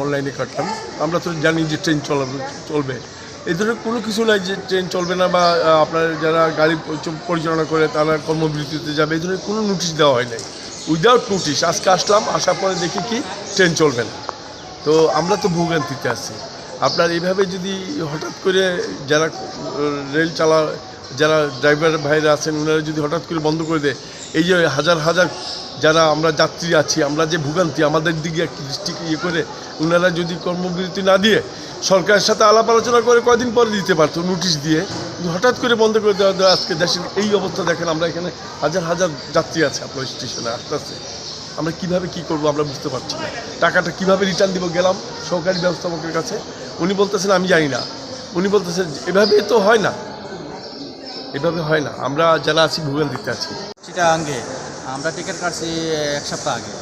অনলাইনে কাটলাম। আমরা তো জানি যে ট্রেন চলাবে চলবে। এই ধরনের কোনো কিছু নাই যে ট্রেন চলবে না বা আপনার যারা গাড়ি পরিচালনা করে তারা কর্মবিরতিতে যাবে, এই ধরনের কোনো নোটিশ দেওয়া হয় নাই। উইদাউট নোটিশ আজকে আসলাম, আসার পরে দেখি কি ট্রেন চলবে না। তো আমরা তো ভোগান্তিতে আছি। আপনার এইভাবে যদি হঠাৎ করে যারা রেল চালা যারা ড্রাইভার ভাইরা আছেন, ওনারা যদি হঠাৎ করে বন্ধ করে দেয় এই যে হাজার হাজার যারা আমরা যাত্রী আছি, আমরা যে ভোগান্তি, আমাদের দিকে দৃষ্টিকে ইয়ে করে ওনারা যদি কর্মবিরতি না দিয়ে সরকারের সাথে আলাপ আলোচনা করে কয়দিন পরে দিতে পারতো নোটিশ দিয়ে হঠাৎ করে বন্ধ করে দেওয়া দেওয়া আজকে দেশের এই অবস্থা দেখেন, আমরা এখানে হাজার হাজার যাত্রী আছে আপনার স্টেশনে আস্তে আস্তে আমরা কীভাবে কি করব আমরা বুঝতে পারছি না। টাকাটা কীভাবে রিটার্ন দিব গেলাম সরকারি ব্যবস্থাপকের কাছে? উনি বলতেছেন, আমি জানি না। উনি বলতেছেন, এভাবে তো হয় না। এভাবে হয় না। আমরা যারা আছি ভোগান্তিতে আছি। চিটাগাঙ্গে আমরা টিকিট কাটছি এক সপ্তাহ আগে।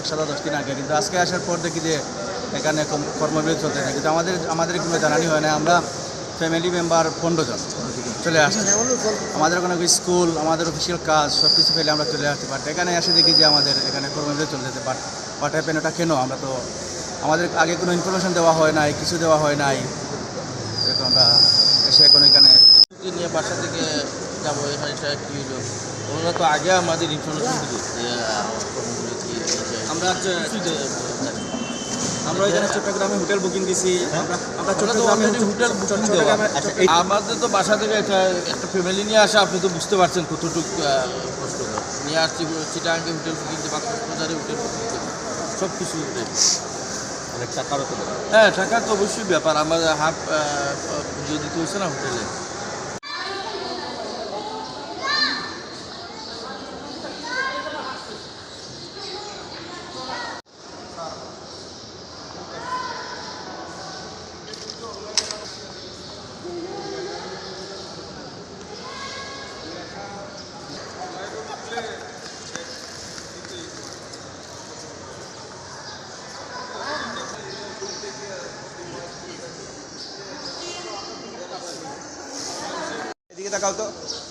এক সপ্তাহ, দশ দিন আগে। কিন্তু আজকে আসার পর দেখি যে এখানে কর্মবিরতি চলতে থাকে কিন্তু আমাদের আমাদের কোনো জানানি হয় না। আমরা ফ্যামিলি মেম্বার পনেরো জন চলে আসছি। আমাদের কোনো স্কুল আমাদের অফিসিয়াল কাজ সব কিছু ফেলে আমরা চলে আসতে পারি এখানে এসে দেখি যে আমাদের এখানে কর্মবিরতি চলতেছে। বাট বাট হ্যাপেন ওটা কেন? আমরা তো, আমাদের আগে কোনো ইনফরমেশন দেওয়া হয় নাই, কিছু দেওয়া হয় নাই। এরকম আমরা এসে এখন এখানে নিয়ে বাসা থেকে যাব। এখানে কি ওনারা তো আগে আমাদের ইনফরমেশন যে আমরা আমরা এখানে চট্টগ্রামে হোটেল বুকিং দিছি। আমরা আমরা তো চট্টগ্রামে হোটেল বুকিং দেওয়া। আচ্ছা, আমাদের তো বাসা থেকে একটা একটা ফ্যামিলি নিয়ে আসা আপনি তো বুঝতে পারছেন কতটুকু কষ্টকর নিয়ে আসছি চিটাঙ্গে হোটেল বুকিং দেবা কক্সবাজারে হোটেল বুকিং দেবা সব কিছু টাকারও তো হ্যাঁ টাকা তো অবশ্যই ব্যাপার। আমার হাফ যদি তো হচ্ছে না হোটেলে 大哥。